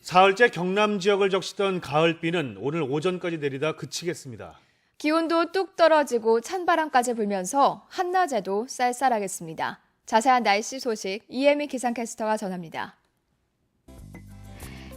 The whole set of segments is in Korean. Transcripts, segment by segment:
사흘째 경남 지역을 적시던 가을비는 오늘 오전까지 내리다 그치겠습니다. 기온도 뚝 떨어지고 찬바람까지 불면서 한낮에도 쌀쌀하겠습니다. 자세한 날씨 소식 이혜미 기상캐스터가 전합니다.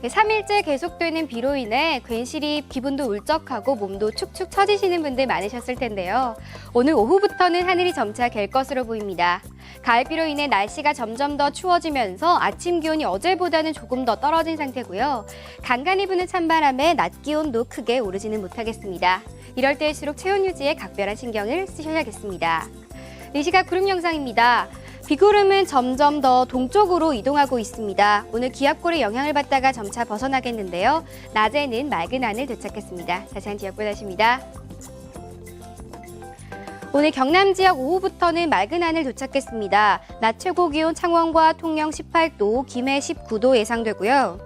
3일째 계속되는 비로 인해 괜시리 기분도 울적하고 몸도 축축 처지시는 분들 많으셨을 텐데요. 오늘 오후부터는 하늘이 점차 갤 것으로 보입니다. 가을비로 인해 날씨가 점점 더 추워지면서 아침 기온이 어제보다는 조금 더 떨어진 상태고요. 간간히 부는 찬바람에 낮 기온도 크게 오르지는 못하겠습니다. 이럴 때일수록 체온 유지에 각별한 신경을 쓰셔야겠습니다. 이 시각 구름 영상입니다. 비구름은 점점 더 동쪽으로 이동하고 있습니다. 오늘 기압골의 영향을 받다가 점차 벗어나겠는데요. 낮에는 맑은 하늘 도착했습니다. 자세한 지역 보다십니다. 오늘 경남 지역 오후부터는 맑은 하늘 도착했습니다. 낮 최고 기온 창원과 통영 18도, 김해 19도 예상되고요.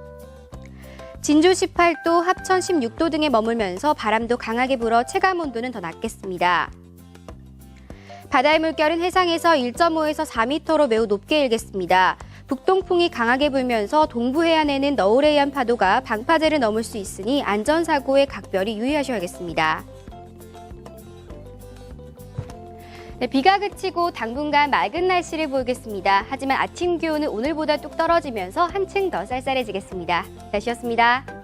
진주 18도, 합천 16도 등에 머물면서 바람도 강하게 불어 체감 온도는 더 낮겠습니다. 바다의 물결은 해상에서 1.5에서 4m로 매우 높게 일겠습니다. 북동풍이 강하게 불면서 동부 해안에는 너울에 의한 파도가 방파제를 넘을 수 있으니 안전사고에 각별히 유의하셔야겠습니다. 네, 비가 그치고 당분간 맑은 날씨를 보이겠습니다. 하지만 아침 기온은 오늘보다 뚝 떨어지면서 한층 더 쌀쌀해지겠습니다. 날씨였습니다.